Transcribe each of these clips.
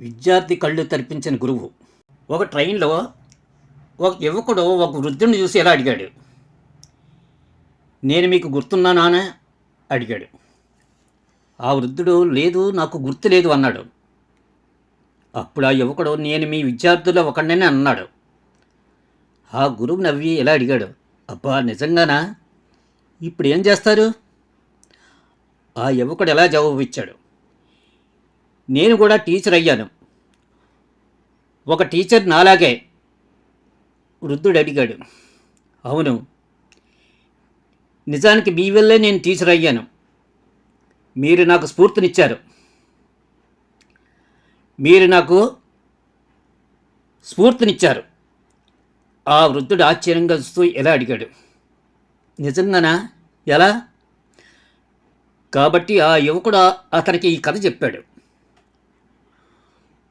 విద్యార్థి కళ్ళు తెరిపించిన గురువు. ఒక ట్రైన్లో ఒక యువకుడు ఒక వృద్ధుడిని చూసి ఎలా అడిగాడు? నేను మీకు గుర్తున్నానా అడిగాడు. ఆ వృద్ధుడు లేదు నాకు గుర్తు లేదు అన్నాడు. అప్పుడు ఆ యువకుడు నేను మీ విద్యార్థుల్లో ఒకడినే అన్నాడు. ఆ గురువు నవ్వి ఎలా అడిగాడు? అబ్బా నిజంగానా? ఇప్పుడు ఏం చేస్తారు? ఆ యువకుడు ఎలా జవాబు ఇచ్చాడు నేను కూడా టీచర్ అయ్యాను. ఒక టీచర్ నాలాగే వృద్ధుడు అడిగాడు. అవును నిజానికి మీ వల్లే నేను టీచర్ అయ్యాను. మీరు నాకు స్ఫూర్తినిచ్చారు. మీరు నాకు స్ఫూర్తినిచ్చారు. ఆ వృద్ధుడు ఆశ్చర్యంగా చూస్తూ ఎలా అడిగాడు. నిజంగానా? ఎలా? కాబట్టి ఆ యువకుడు అతనికి ఈ కథ చెప్పాడు.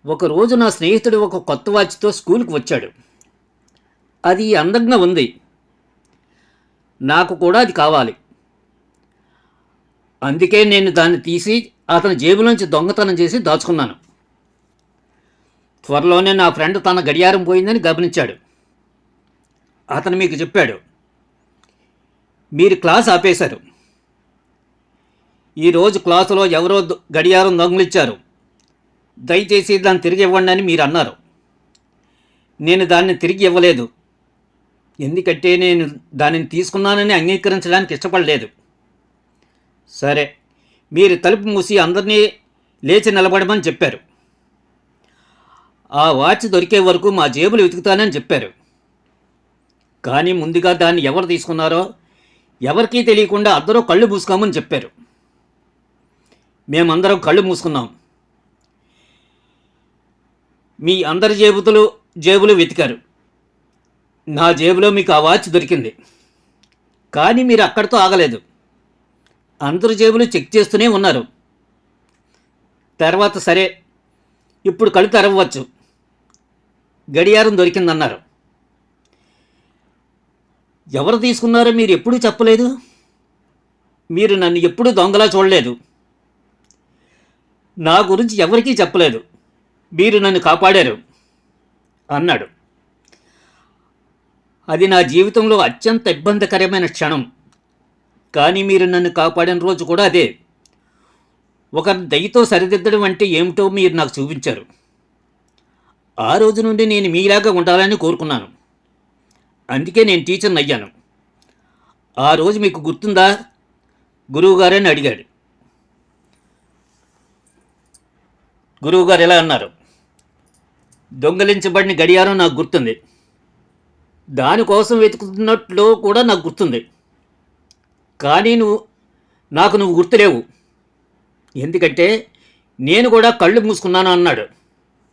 ఒకరోజు నా స్నేహితుడు ఒక కొత్త వాచ్తో స్కూల్కి వచ్చాడు. అది అందంగా ఉంది. నాకు కూడా అది కావాలి. అందుకే నేను దాన్ని తీసి అతని జేబులోంచి దొంగతనం చేసి దాచుకున్నాను. త్వరలోనే నా ఫ్రెండ్ తన గడియారం పోయిందని గమనించాడు. అతను మీకు చెప్పాడు మీరు క్లాస్ ఆపేశారు. ఈరోజు క్లాసులో ఎవరో దొ- గడియారం దొంగలిచ్చారు. దయచేసి దాన్ని తిరిగి ఇవ్వండి అని మీరు అన్నారు. నేను దాన్ని తిరిగి ఇవ్వలేదు. ఎందుకంటే నేను దానిని తీసుకున్నానని అంగీకరించడానికి ఇష్టపడలేదు. సరే మీరు తలుపు మూసి అందరినీ లేచి నిలబడమని చెప్పారు. ఆ వాచ్ దొరికే వరకు మా జేబులు వెతుకుతానని చెప్పారు. కానీ ముందుగా దాన్ని ఎవరు తీసుకున్నారో ఎవరికీ తెలియకుండా అందరూ కళ్ళు మూసుకోమని చెప్పారు. మేమందరం కళ్ళు మూసుకున్నాం. మీ అందరి జేబుతులు జేబులు వెతికారు. నా జేబులో మీకు ఆ వాచ్ దొరికింది. కానీ మీరు అక్కడితో ఆగలేదు. అందరి జేబులు చెక్ చేస్తూనే ఉన్నారు. తర్వాత సరే ఇప్పుడు కళ్ళు తెరవచ్చు గడియారం దొరికిందన్నారు. ఎవరు తీసుకున్నారో మీరు ఎప్పుడూ చెప్పలేదు. మీరు నన్ను ఎప్పుడూ దొంగలా చూడలేదు. నా గురించి ఎవరికీ చెప్పలేదు. మీరు నన్ను కాపాడారు అన్నాడు. అది నా జీవితంలో అత్యంత ఇబ్బందికరమైన క్షణం. కానీ మీరు నన్ను కాపాడిన రోజు కూడా అదే. ఒక దయతో సరిదిద్దడం అంటే ఏమిటో మీరు నాకు చూపించారు. ఆ రోజు నుండి నేను మీలాగా ఉండాలని కోరుకున్నాను. అందుకే నేను టీచర్ని అయ్యాను. ఆ రోజు మీకు గుర్తుందా? గురువుగారని అడిగాడు. గురువుగారు ఎలా అన్నారు? దొంగలించబడిన గడియారం నాకు గుర్తుంది. దానికోసం వెతుకుతున్నట్లు కూడా నాకు గుర్తుంది. కానీ నువ్వు నాకు నువ్వు గుర్తులేవు. ఎందుకంటే నేను కూడా కళ్ళు మూసుకున్నాను అన్నాడు.